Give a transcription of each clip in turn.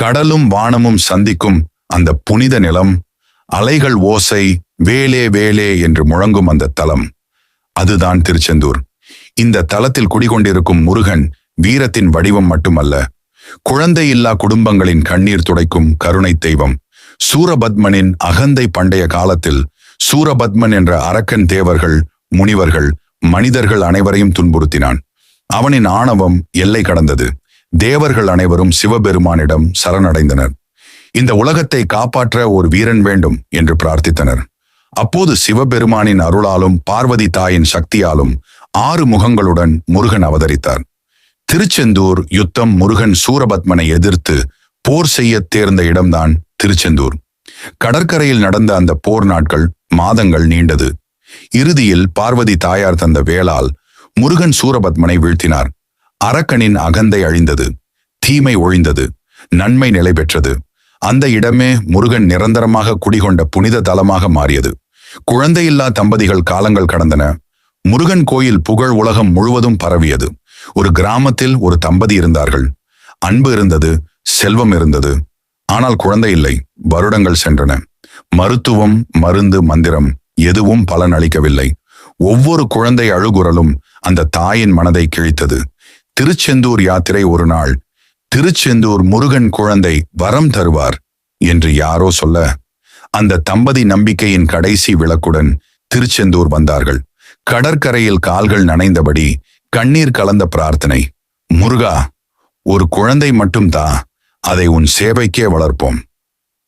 கடலும் வானமும் சந்திக்கும் அந்த புனித நிலம் அலைகள் ஓசை வேலே வேலே என்று முழங்கும் அந்த தலம். அதுதான் திருச்செந்தூர். இந்த தலத்தில் குடிகொண்டிருக்கும் முருகன் வீரத்தின் வடிவம் மட்டுமல்ல குழந்தை இல்லா குடும்பங்களின் கண்ணீர் துடைக்கும் கருணை தெய்வம். சூரபத்மனின் அகந்தை பண்டைய காலத்தில் சூரபத்மன் என்ற அரக்கன் தேவர்கள் முனிவர்கள் மனிதர்கள் அனைவரையும் துன்புறுத்தினான். அவனின் ஆணவம் எல்லை கடந்தது. தேவர்கள் அனைவரும் சிவபெருமானிடம் சரணடைந்தனர். இந்த உலகத்தை காப்பாற்ற ஒரு வீரன் வேண்டும் என்று பிரார்த்தித்தனர். அப்போது சிவபெருமானின் அருளாலும் பார்வதி தாயின் சக்தியாலும் ஆறு முகங்களுடன் முருகன் அவதரித்தார். திருச்செந்தூர் யுத்தம் முருகன் சூரபத்மனை எதிர்த்து போர் செய்ய தேர்ந்த இடம்தான் திருச்செந்தூர். கடற்கரையில் நடந்த அந்த போர் நாட்கள் மாதங்கள் நீண்டது. இறுதியில் பார்வதி தாயார் தந்த வேளால் முருகன் சூரபத்மனை வீழ்த்தினார். அரக்கனின் அகந்தை அழிந்தது தீமை ஒழிந்தது நன்மை நிலை பெற்றது. அந்த இடமே முருகன் நிரந்தரமாக குடிகொண்ட புனித தலமாக மாறியது. குழந்தையில்லா தம்பதிகள் காலங்கள் கடந்தன. முருகன் கோயில் புகழ் உலகம் முழுவதும் பரவியது. ஒரு கிராமத்தில் ஒரு தம்பதி இருந்தார்கள். அன்பு இருந்தது செல்வம் இருந்தது. ஆனால் குழந்தை இல்லை வருடங்கள் சென்றன. மருத்துவம் மருந்து மந்திரம் எதுவும் பலன் அளிக்கவில்லை. ஒவ்வொரு குழந்தை அழுகுரலும் அந்த தாயின் மனதை கிழித்தது. திருச்செந்தூர் யாத்திரை ஒரு நாள் திருச்செந்தூர் முருகன் குழந்தை வரம் தருவார் என்று யாரோ சொல்ல அந்த தம்பதி நம்பிக்கையின் கடைசி விளக்குடன் திருச்செந்தூர் வந்தார்கள். கடற்கரையில் கால்கள் நனைந்தபடி கண்ணீர் கலந்த பிரார்த்தனை முருகா ஒரு குழந்தை மட்டும்தான் அதை உன் சேவைக்கே வளர்ப்போம்.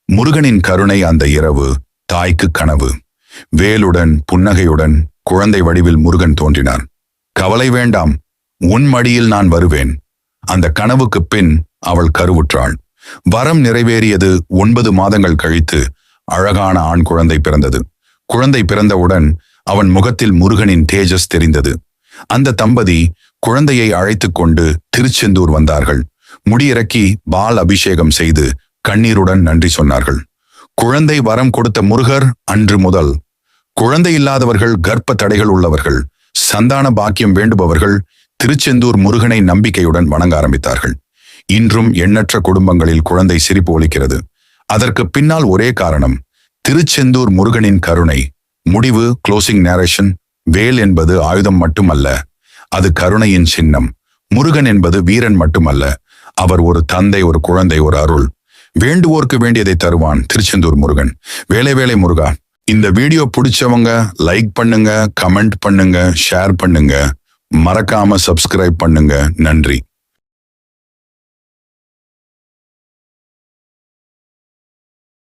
முருகனின் கருணை அந்த இரவு தாய்க்கு கனவு. வேலுடன் புன்னகையுடன் குழந்தை வடிவில் முருகன் தோன்றினார். கவலை வேண்டாம் உன் மடியில் நான் வருவேன். அந்த கனவுக்குப் பின் அவள் கருவுற்றாள். வரம் நிறைவேறியது ஒன்பது மாதங்கள் கழித்து அழகான ஆண் குழந்தை பிறந்தது. குழந்தை பிறந்தவுடன் அவன் முகத்தில் முருகனின் தேஜஸ் தெரிந்தது. அந்த தம்பதி குழந்தையை அழைத்துக் கொண்டு திருச்செந்தூர் வந்தார்கள். முடியிறக்கி பால் அபிஷேகம் செய்து கண்ணீருடன் நன்றி சொன்னார்கள். குழந்தை வரம் கொடுத்த முருகர் அன்று முதல் குழந்தை இல்லாதவர்கள் கர்ப்ப தடைகள் உள்ளவர்கள் சந்தான பாக்கியம் வேண்டுபவர்கள் திருச்செந்தூர் முருகனை நம்பிக்கையுடன் வணங்க ஆரம்பித்தார்கள். இன்றும் எண்ணற்ற குடும்பங்களில் குழந்தை சிரிப்பு ஒலிக்கிறது. அதற்கு பின்னால் ஒரே காரணம் திருச்செந்தூர் முருகனின் கருணை. முடிவு க்ளோசிங் நேரேஷன் வேல் என்பது ஆயுதம் மட்டுமல்ல அது கருணையின் சின்னம். முருகன் என்பது வீரன் மட்டுமல்ல அவர் ஒரு தந்தை ஒரு குழந்தை ஒரு அருள். வேண்டுவோர்க்கு வேண்டியதை தருவான் திருச்செந்தூர் முருகன். வேலை வேலை முருகா. இந்த வீடியோ பிடிச்சவங்க லைக் பண்ணுங்க கமெண்ட் பண்ணுங்க ஷேர் பண்ணுங்க. மறக்காம சப்ஸ்கிரைப் பண்ணுங்க. நன்றி.